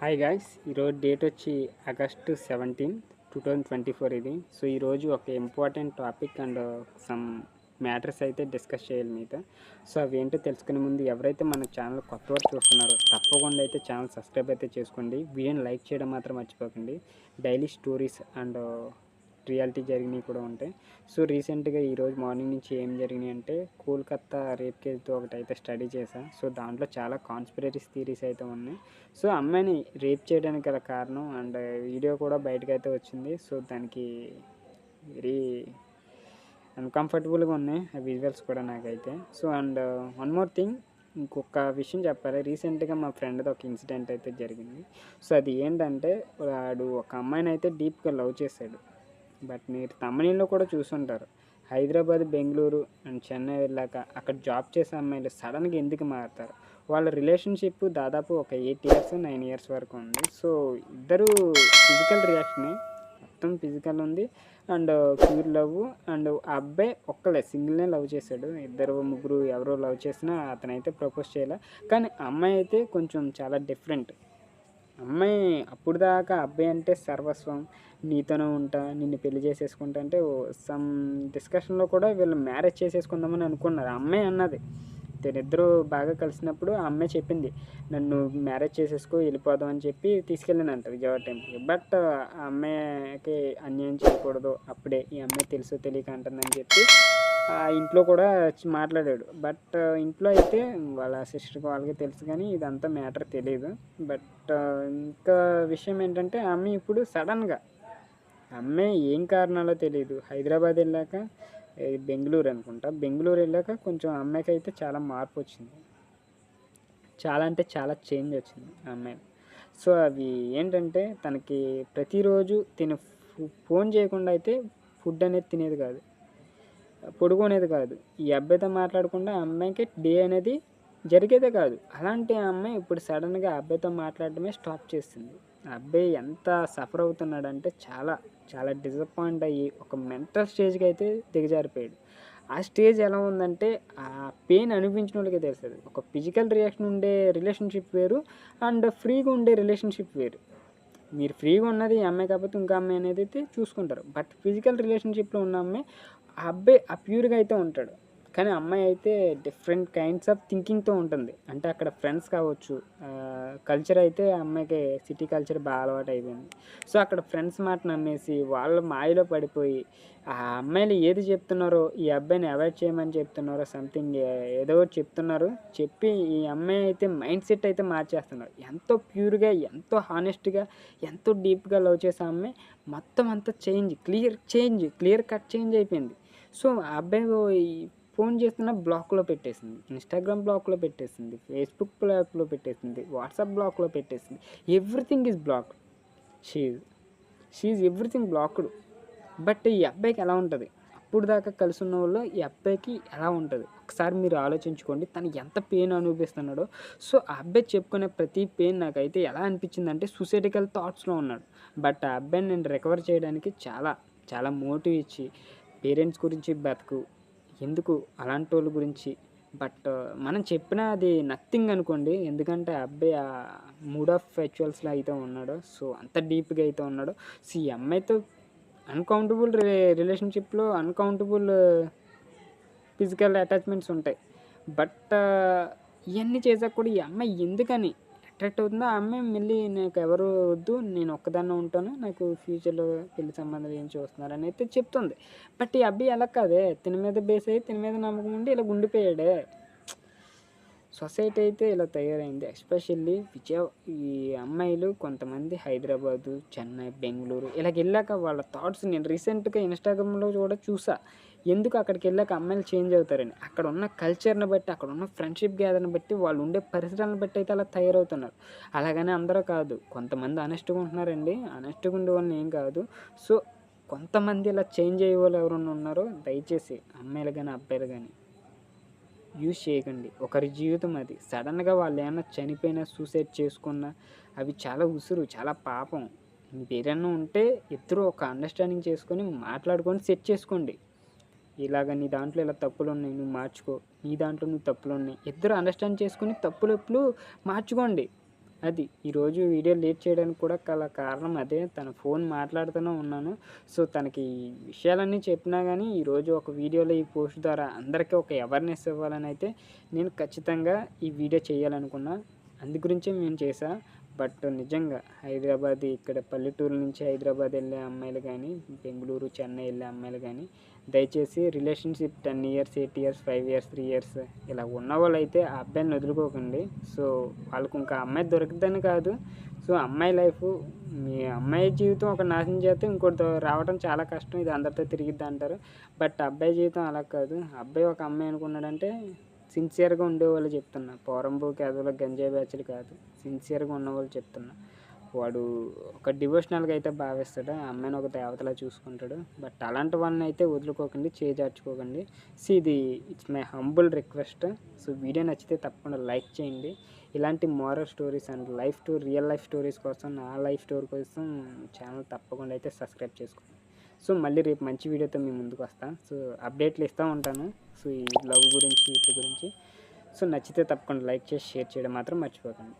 Hi guys ఈరోజు date వచ్చి August seventeen two thousand twenty four ఇది. సో ఈరోజు ఒక important topic and some matters అయితే డిస్కస్ చేయాలి మీతో. సో అవి ఏంటో తెలుసుకునే ముందు ఎవరైతే మన ఛానల్ కొత్త వారు చూస్తున్నారో తప్పకుండా అయితే ఛానల్ సబ్స్క్రైబ్ అయితే చేసుకోండి. వీడియోని లైక్ చేయడం మాత్రం మర్చిపోకండి. డైలీ స్టోరీస్ అండ్ రియాలిటీ జరిగినవి కూడా ఉంటాయి. సో రీసెంట్గా ఈరోజు మార్నింగ్ నుంచి ఏం జరిగినాయి అంటే కోల్కత్తా రేప్ కేసుతో ఒకటి అయితే స్టడీ చేశాను సో దాంట్లో చాలా కాన్స్పిరటీస్ థీరీస్ అయితే ఉన్నాయి. సో అమ్మాయిని రేప్ చేయడానికి గల కారణం అండ్ వీడియో కూడా బయటకు అయితే వచ్చింది. సో దానికి వెరీ అన్కంఫర్టబుల్గా ఉన్నాయి ఆ విజువల్స్ కూడా నాకైతే. So and one more thing ఇంకొక విషయం చెప్పాలి. రీసెంట్గా మా ఫ్రెండ్ది ఒక ఇన్సిడెంట్ అయితే జరిగింది. సో అది ఏంటంటే వాడు ఒక అమ్మాయిని అయితే డీప్గా లవ్ చేశాడు. బట్ మీరు తమిళంలో కూడా చూసుంటారు. హైదరాబాద్ బెంగళూరు అండ్ చెన్నై వెళ్ళాక అక్కడ జాబ్ చేసే అమ్మాయిలు సడన్గా ఎందుకు మారుతారు? వాళ్ళ రిలేషన్షిప్ దాదాపు ఒక ఎయిట్ ఇయర్స్ నైన్ ఇయర్స్ వరకు ఉంది. సో ఇద్దరు ఫిజికల్ రియాక్షనే. మొత్తం ఫిజికల్ ఉంది. అండ్ ప్యూర్ లవ్ అండ్ ఆ అబ్బాయి ఒక్కలే సింగిల్నే లవ్ చేశాడు. ఇద్దరు ముగ్గురు ఎవరో లవ్ చేసినా అతనైతే ప్రపోజ్ చేయలే. కానీ అమ్మాయి అయితే కొంచెం చాలా డిఫరెంట్. అమ్మాయి అప్పుడు దాకా అబ్బాయి అంటే సర్వస్వం. నీతోనే ఉంటా నిన్ను పెళ్ళి చేసేసుకుంటా అంటే సమ్ డిస్కషన్లో కూడా వీళ్ళు మ్యారేజ్ చేసేసుకుందామని అనుకున్నారు. అమ్మాయి అన్నది. వీళ్ళిద్దరూ బాగా కలిసినప్పుడు ఆ అమ్మాయి చెప్పింది నన్ను మ్యారేజ్ చేసేసుకో వెళ్ళిపోదాం అని చెప్పి తీసుకెళ్ళినంట విజయవాడ టైంకి బట్ ఆ అమ్మాయికి అన్యాయం చేయకూడదు. అప్పుడే ఈ అమ్మాయి తెలుసు తెలియక అంటుందని చెప్పి ఇంట్లో కూడా వచ్చి మాట్లాడాడు. బట్ ఇంట్లో అయితే వాళ్ళ సిస్టర్కి వాళ్ళకి తెలుసు కానీ ఇదంతా మ్యాటర్ తెలియదు బట్ ఇంకా విషయం ఏంటంటే ఆమె ఇప్పుడు సడన్గా అమ్మాయి ఏం కారణాలో తెలియదు హైదరాబాద్ వెళ్ళాక బెంగళూరు అనుకుంటా. బెంగళూరు వెళ్ళాక కొంచెం అమ్మాయికి అయితే చాలా మార్పు వచ్చింది. చాలా అంటే చాలా చేంజ్ వచ్చింది ఆ అమ్మాయి. సో అవి ఏంటంటే తనకి ప్రతిరోజు తిన ఫోన్ చేయకుండా అయితే ఫుడ్ అనేది తినేది కాదు. పడుకునేది కాదు. ఈ అబ్బాయితో మాట్లాడకుండా అమ్మాయికి డే అనేది జరిగేదే కాదు. అలాంటి అమ్మాయి ఇప్పుడు సడన్గా అబ్బాయితో మాట్లాడటమే స్టాప్ చేస్తుంది ఆ అబ్బాయి ఎంత సఫర్ అవుతున్నాడంటే చాలా చాలా డిసప్పాయింట్ అయ్యి ఒక మెంటల్ స్టేజ్కి అయితే దిగజారిపోయాడు. ఆ స్టేజ్ ఎలా ఉందంటే ఆ పెయిన్ అనిపించిన వాళ్ళకే తెలుస్తుంది. ఒక ఫిజికల్ రియాక్షన్ ఉండే రిలేషన్షిప్ వేరు అండ్ ఫ్రీగా ఉండే రిలేషన్షిప్ వేరు. మీరు ఫ్రీగా ఉన్నది ఈ అమ్మాయి కాకపోతే ఇంకా అమ్మాయి అనేది అయితే చూసుకుంటారు. బట్ ఫిజికల్ రిలేషన్షిప్లో ఉన్న అమ్మాయి ఆ అబ్బాయి ఆ ప్యూర్గా అయితే ఉంటాడు. కానీ అమ్మాయి అయితే డిఫరెంట్ కైండ్స్ ఆఫ్ థింకింగ్తో ఉంటుంది. అంటే అక్కడ ఫ్రెండ్స్ కావచ్చు కల్చర్ అయితే అమ్మాయికి సిటీ కల్చర్ బాగా అలవాటు అయిపోయింది. సో అక్కడ ఫ్రెండ్స్ మాట నమ్మేసి వాళ్ళ మాయలో పడిపోయి ఆ అమ్మాయిలు ఏది చెప్తున్నారో ఈ అబ్బాయిని అవాయిడ్ చేయమని చెప్తున్నారో సంథింగ్ ఏదో చెప్తున్నారు చెప్పి ఈ అమ్మాయి అయితే మైండ్ సెట్ అయితే మార్చేస్తున్నారు. ఎంతో ప్యూర్గా ఎంతో హానెస్ట్గా ఎంతో డీప్గా లవ్ చేసే అమ్మాయి మొత్తం అంతా change clear change clear cut change అయిపోయింది. సో ఆ అబ్బాయి ఫోన్ చేస్తున్న బ్లాక్లో పెట్టేసింది. ఇన్స్టాగ్రామ్ బ్లాక్లో పెట్టేసింది. ఫేస్బుక్ బ్లాక్లో పెట్టేసింది. వాట్సాప్ బ్లాక్లో పెట్టేసింది. Everything is block she's she's everything blocked but ఈ అబ్బాయికి ఎలా ఉంటుంది? అప్పుడు దాకా కలిసి ఉన్న వాళ్ళు ఈ అబ్బాయికి ఎలా ఉంటుంది? ఒకసారి మీరు ఆలోచించుకోండి. తను ఎంత పెయిన్ అనుభవిస్తున్నాడో. సో ఆ అబ్బాయి చెప్పుకునే ప్రతి పెయిన్ నాకైతే ఎలా అనిపించిందంటే సూసైడికల్ థాట్స్లో ఉన్నాడు. బట్ ఆ అబ్బాయిని నేను రికవర్ చేయడానికి చాలా చాలా మోటివ్ ఇచ్చి పేరెంట్స్ గురించి బతుకు ఎందుకు అలాంటి వాళ్ళ గురించి? బట్ మనం చెప్పినా అది నథింగ్ అనుకోండి. ఎందుకంటే ఆ అబ్బాయి ఆ మూడ్ ఆఫ్ ఫెచువల్స్లో అయితే ఉన్నాడు. సో అంత డీప్గా అయితే ఉన్నాడు. సో ఈ అమ్మాయితో అన్కౌంటబుల్ రిలేషన్షిప్లో అన్కౌంటబుల్ ఫిజికల్ అటాచ్మెంట్స్ ఉంటాయి. బట్ ఇవన్నీ చేసాక కూడా ఈ అమ్మాయి ఎందుకని అట్రాక్ట్ అవుతుందో ఆ అమ్మాయి మళ్ళీ నాకు ఎవరు వద్దు నేను ఒక్కదాన్నే ఉంటాను నాకు ఫ్యూచర్లో పెళ్ళి సంబంధాలు ఏం చూస్తున్నారు అని అయితే చెప్తుంది. బట్ ఈ అబ్బాయి అలా కాదే తిన మీద బేస్ అయ్యి తిన మీద నమ్మకం ఉండి ఇలా గుండిపోయాడే. సొసైటీ అయితే ఇలా తయారైంది ఎస్పెషల్లీ విజయ ఈ అమ్మాయిలు కొంతమంది హైదరాబాదు చెన్నై బెంగళూరు ఇలాగ వెళ్ళాక వాళ్ళ థాట్స్ నేను రీసెంట్గా ఇన్స్టాగ్రామ్లో కూడా చూసా. ఎందుకు అక్కడికి వెళ్ళాక అమ్మాయిలు చేంజ్ అవుతారని. అక్కడ ఉన్న కల్చర్ని బట్టి అక్కడ ఉన్న ఫ్రెండ్షిప్ గ్యాదర్ని బట్టి వాళ్ళు ఉండే పరిసరాలను బట్టి అయితే అలా తయారవుతున్నారు. అలాగనే అందరూ కాదు కొంతమంది అనెస్ట్గా ఉంటున్నారండి. అనెస్ట్గా ఉండే వాళ్ళని ఏం కాదు. సో కొంతమంది ఇలా చేంజ్ అయ్యే వాళ్ళు ఎవరైనా ఉన్నారో దయచేసి అమ్మాయిలు కానీ అబ్బాయిలు కానీ యూజ్ చేయకండి. ఒకరి జీవితం అది. సడన్గా వాళ్ళు ఏమైనా చనిపోయినా సూసైడ్ చేసుకున్నా అవి చాలా ఉసురు చాలా పాపం. మీరేమన్నా ఉంటే ఇద్దరు ఒక అండర్స్టాండింగ్ చేసుకొని మాట్లాడుకొని సెట్ చేసుకోండి. ఇలాగ నీ దాంట్లో ఇలా తప్పులు ఉన్నాయి నువ్వు మార్చుకో. నీ దాంట్లో నువ్వు తప్పులు ఉన్నాయి ఇద్దరు అండర్స్టాండ్ చేసుకుని తప్పులు ఎప్పుడు మార్చుకోండి. అది ఈరోజు వీడియో లేట్ చేయడానికి కూడా గల కారణం అదే. తన ఫోన్ మాట్లాడుతూనే ఉన్నాను. సో తనకి ఈ విషయాలన్నీ చెప్పినా కానీ ఈరోజు ఒక వీడియోలో ఈ పోస్ట్ ద్వారా అందరికీ ఒక అవేర్నెస్ ఇవ్వాలని అయితే నేను ఖచ్చితంగా ఈ వీడియో చేయాలనుకున్నా. అందు గురించే మేము చేసా. బట్ నిజంగా హైదరాబాద్ ఇక్కడ పల్లెటూరు నుంచి హైదరాబాద్ వెళ్ళే అమ్మాయిలు కానీ బెంగళూరు చెన్నై వెళ్ళే అమ్మాయిలు కానీ దయచేసి relationship ten years eight years five years three years ఇలా ఉన్న వాళ్ళైతే ఆ అబ్బాయిని వదులుకోకండి. సో వాళ్ళకు ఇంకా అమ్మాయి దొరకదని కాదు. సో అమ్మాయి లైఫ్ మీ అమ్మాయి జీవితం ఒక నాశనం చేస్తే ఇంకోటి రావడం చాలా కష్టం. ఇది అందరితో తిరిగిద్ది అంటారు బట్ అబ్బాయి జీవితం అలా కాదు. అబ్బాయి ఒక అమ్మాయి అనుకున్నాడంటే సిన్సియర్గా ఉండేవాళ్ళు చెప్తున్నా. పోరంబోకి అదోలో గంజాయి బ్యాచ్లు కాదు. సిన్సియర్గా ఉన్నవాళ్ళు చెప్తున్నా. వాడు ఒక డివోషనల్గా అయితే భావిస్తాడు. ఆ అమ్మాయిని ఒక దేవతలా చూసుకుంటాడు. బట్ అలాంటి వాళ్ళని అయితే వదులుకోకండి చేజార్చుకోకండి. సో ఇది it's my humble request so video నచ్చితే తప్పకుండా లైక్ చేయండి. ఇలాంటి moral stories and life to real life stories కోసం నా లైఫ్ స్టోరీ కోసం ఛానల్ తప్పకుండా అయితే సబ్స్క్రైబ్ చేసుకోండి. సో మళ్ళీ రేపు మంచి వీడియోతో మీ ముందుకు వస్తాను సో అప్డేట్లు ఇస్తూ ఉంటాను. సో ఈ లవ్ గురించి వీటి గురించి. సో నచ్చితే తప్పకుండా లైక్ చేసి షేర్ చేయడం మాత్రం మర్చిపోకండి.